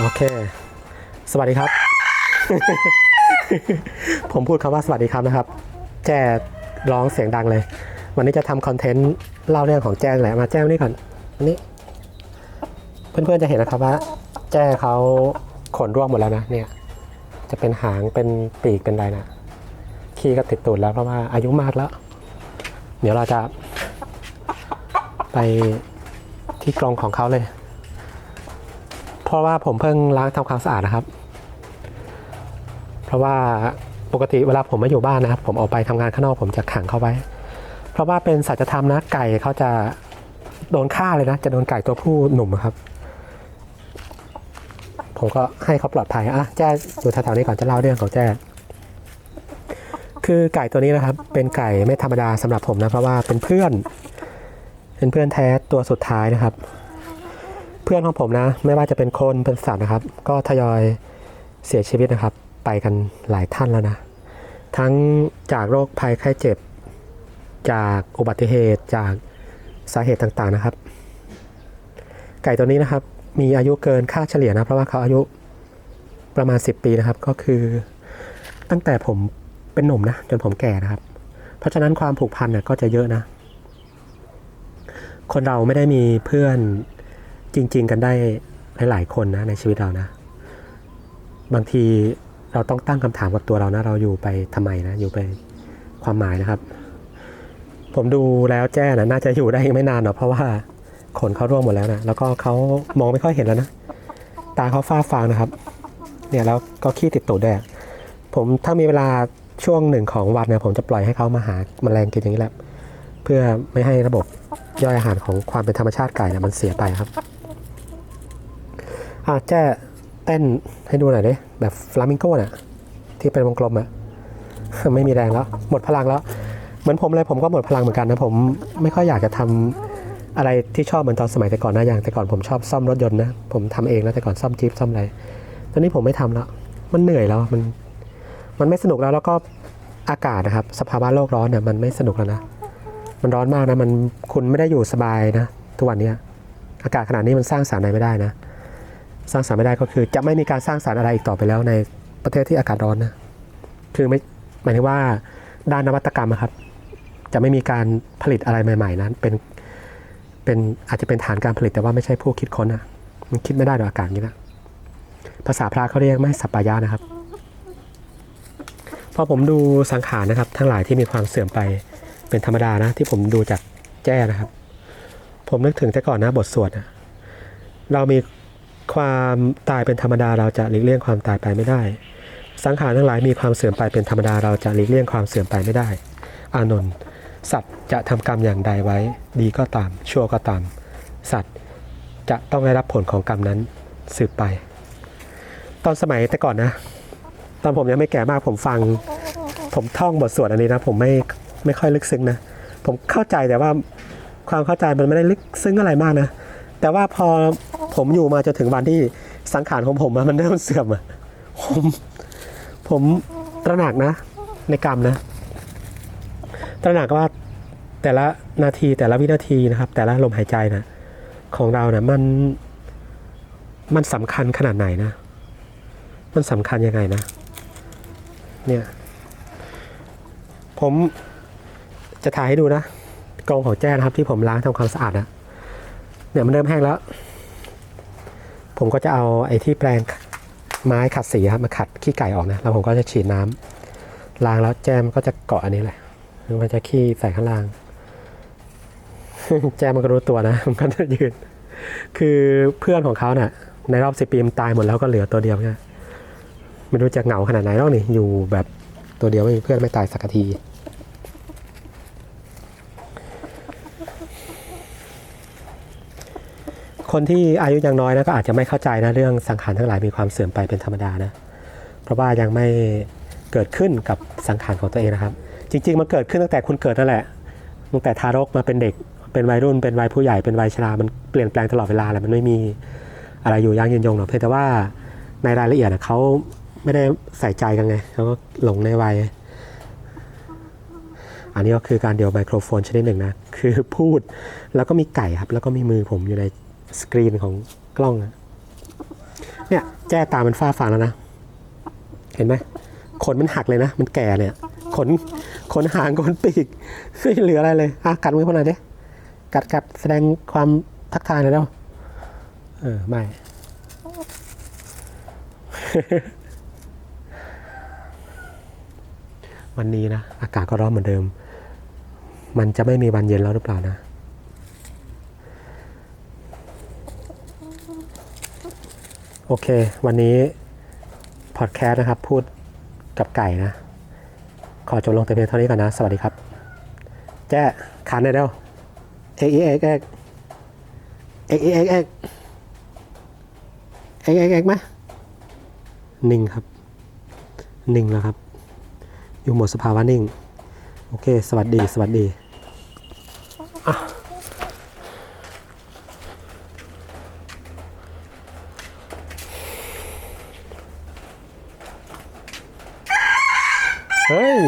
โอเค สวัสดีครับ ผมพูดคำว่าสวัสดีครับนะครับ แจ้ร้องเสียงดังเลย วันนี้จะทำคอนเทนต์เล่าเรื่องของแจ้แหละ มาแจ้นี่ก่อนอันนี้ เพื่อนๆจะเห็นนะครับว่า แจ้เขาขนร่วงหมดแล้วนะ เนี่ย จะเป็นหางเป็นปีกเป็นอะไรนะ ขี้ก็ติดตูดแล้วเพราะว่าอายุมากแล้ว เดี๋ยวเราจะ ไปที่กรงของเขาเลย เพราะว่าผมเพิ่งล้างทำความสะอาดนะครับ เพราะว่าปกติเวลาผมไม่อยู่บ้านนะครับ ผมออกไปทำงานข้างนอกผมจะขังเขาไว้ เพราะว่าเป็นสัจธรรมนะไก่เขาจะโดนฆ่าเลยนะ จะโดนไก่ตัวผู้หนุ่มครับ ผมก็ให้เขาปลอดภัยอะแจ้อยู่แถวๆนี้ก่อนจะเล่าเรื่องของแจ้คือไก่ตัวนี้นะครับ เป็นไก่ไม่ธรรมดาสำหรับผมนะเพราะว่าเป็นเพื่อน เป็นเพื่อนแท้ตัวสุดท้ายนะครับ พื่อนของผมนะ ไม่ว่าจะเป็นคนเป็นสัตว์นะครับ ก็ทยอยเสียชีวิตนะครับ ไปกันหลายท่านแล้วนะ ทั้งจากโรคภัยไข้เจ็บ จากอุบัติเหตุจากสาเหตุต่างๆนะครับ ไก่ตัวนี้นะครับ มีอายุเกินค่าเฉลี่ยนะ เพราะว่าเขาอายุประมาณ 10 ปีนะครับ ก็คือตั้งแต่ผมเป็นหนุ่มนะจนผมแก่นะครับ เพราะฉะนั้นความผูกพันเนี่ยก็จะเยอะนะ คนเราไม่ได้มีเพื่อน จริง ๆ กันได้หลายๆคนนะในชีวิตเรานะ บางทีเราต้องตั้งคำถามกับตัวเรานะ เราอยู่ไปทำไมนะ อยู่ไปความหมายนะครับ ผมดูแล้วแจ้นะน่าจะอยู่ได้ไม่นานหรอกเพราะว่าขนเขาร่วงหมดแล้วนะแล้วก็เขามองไม่ค่อยเห็นแล้วนะตาเขาฝ้าฟางนะครับ เนี่ยแล้วก็ขี้ติดตูดแดงผมถ้ามีเวลาช่วงหนึ่งของวันเนี่ยผมจะปล่อยให้เขามาหาแมลงกินอย่างนี้แหละ เพื่อไม่ให้ระบบย่อยอาหารของความเป็นธรรมชาติไก่เนี่ยมันเสียไปครับ อะแจ้เต้นให้ดูหน่อยดิแบบฟลามิงโก้น่ะ ที่เป็นวงกลมอะไม่มีแรงแล้ว หมดพลังแล้ว เหมือนผมเลยผมก็หมดพลังเหมือนกันนะ ผมไม่ค่อยอยากจะทำอะไรที่ชอบเหมือนตอนสมัยแต่ก่อนนะอย่างแต่ก่อนผมชอบซ่อมรถยนต์นะผมทำเองนะแต่ก่อนซ่อมจี๊ปซ่อมอะไรตอนนี้ผมไม่ทำแล้ว มันเหนื่อยแล้วมัน มันไม่สนุกแล้วแล้วก็อากาศนะครับ สภาวะโลกร้อนเนี่ยมันไม่สนุกแล้วนะมันร้อนมากนะมันคุณไม่ได้อยู่สบายนะทุกวันเนี้ยอากาศขนาดนี้มันสร้างสารรค์อะไรไม่ได้นะ สร้างสารรค์ไม่ได้ก็คือ จะไม่มีการสร้างสารรค์อะไรอีกต่อไปแล้วในประเทศที่อากาศร้อนนะคือไม่หมายถึงว่าด้านนวัตกรรมอะครับ จะไม่มีการผลิตอะไรใหม่ ๆ นั้น เป็นเป็นอาจจะเป็นฐานการผลิตแต่ว่าไม่ใช่ผู้คิดค้นนะมันคิดไม่ได้โดยอากาศนี้นะภาษาพระเขาเรียกไม่สัปปายะนะครับพอผมดูสังขารนะครับ ทั้งหลายที่มีความเสื่อมไปเป็นธรรมดานะ ที่ผมดูจากแจ้นะครับ ผมนึกถึงแต่ก่อนนะบทสวดนะเรามี ความตายเป็นธรรมดาเราจะหลีกเลี่ยงความตายไปไม่ได้ สังขารทั้งหลายมีความเสื่อมไปเป็นธรรมดาเราจะหลีกเลี่ยงความเสื่อมไปไม่ได้ อานนท์สัตว์จะทำกรรมอย่างใดไว้ ดีก็ตาม ชั่วก็ตาม สัตว์จะต้องได้รับผลของกรรมนั้นสืบไป ตอนสมัยแต่ก่อนนะ ตอนผมยังไม่แก่มากผมฟัง ผมท่องบทสวดอันนี้นะ ผมไม่ไม่ค่อยลึกซึ้งนะ ผมเข้าใจแต่ว่าความเข้าใจมันไม่ได้ลึกซึ้งอะไรมากนะ แต่ว่าพอ ผมอยู่มาจนถึงวันที่สังขารของผมมันเริ่มเสื่อมอะผมผมตระหนักนะ ในกรรมนะ ตระหนักว่าแต่ละนาทีแต่ละวินาทีนะครับ แต่ละลมหายใจนะของเรานะมันมันสำคัญขนาดไหนนะ มันสำคัญยังไงนะ เนี่ย ผมจะถ่ายให้ดูนะกรงของแจ้นะครับที่ผมล้างทำความสะอาดนะเนี่ยมันเริ่มแห้งแล้ว ผมก็จะเอาไอ้ที่แปรงไม้ขัดสีครับมาขัดขี้ไก่ออกนะแล้วผมก็จะฉีดน้ำล้างแล้วแจมก็จะเกาะอันนี้แหละมันจะขี้ใส่ข้างล่าง แจมมันก็รู้ตัวนะมันก็จะยืน คือเพื่อนของเขาเนะ่ะ ในรอบสิปีมันตายหมดแล้วก็เหลือตัวเดียวเนี่ยไม่รู้จะเหงาขนาดไหนหรอกนี่อยู่แบบตัวเดียวไม่มีเพื่อนไม่ตายสักที คนที่อายุยังน้อยนะก็อาจจะไม่เข้าใจนะเรื่องสังขารทั้งหลายมีความเสื่อมไปเป็นธรรมดานะ เพราะว่ายังไม่เกิดขึ้นกับสังขารของตัวเองนะครับ จริง ๆ มันเกิดขึ้นตั้งแต่คุณเกิดนั่นแหละตั้งแต่ทารกมาเป็นเด็กเป็นวัยรุ่นเป็นวัยผู้ใหญ่เป็นวัยชรามันเปลี่ยนแปลงตลอดเวลาแหละมันไม่มีอะไรอยู่ยั้งยืนยงหรอกเพียงแต่ว่าในรายละเอียดอะเขาไม่ได้ใส่ใจกันไงเขาก็หลงในวัยอันนี้ก็คือการเดียวไมโครโฟนชนิดหนึ่งนะ คือพูดแล้วก็มีไก่ครับ แล้วก็มีมือผมอยู่ใน สกรีนของกล้องนะเนี่ยแจ้ตามันฝ้าฟางแล้วนะ เห็นไหมขนมันหักเลยนะ มันแก่เนี่ย ขนขนหางขนปีกไม่เหลืออะไรเลยอะกัดมือพวกหน่อยดิกัดกัดแสดงความทักทายหน่อยแล้วเออไม่วันนี้นะ อากาศก็ร้อนเหมือนเดิม มันจะไม่มีวันเย็นแล้วหรือเปล่านะ โอเค วันนี้พอดแคสต์นะครับ พูดกับไก่นะ ขอจบลงแต่เพียงเท่านี้ก่อนนะ สวัสดีครับ แจ้ขานได้แล้วเอ็กเอ็กเอ็กเอ็กเอ็กเอ็กเอ็กเอกเอกเอกเอกไหมนิ่งครับ นิ่งแล้วครับ อยู่หมดสภาวะนิ่ง โอเค สวัสดี สวัสดีอะ เฮ้ย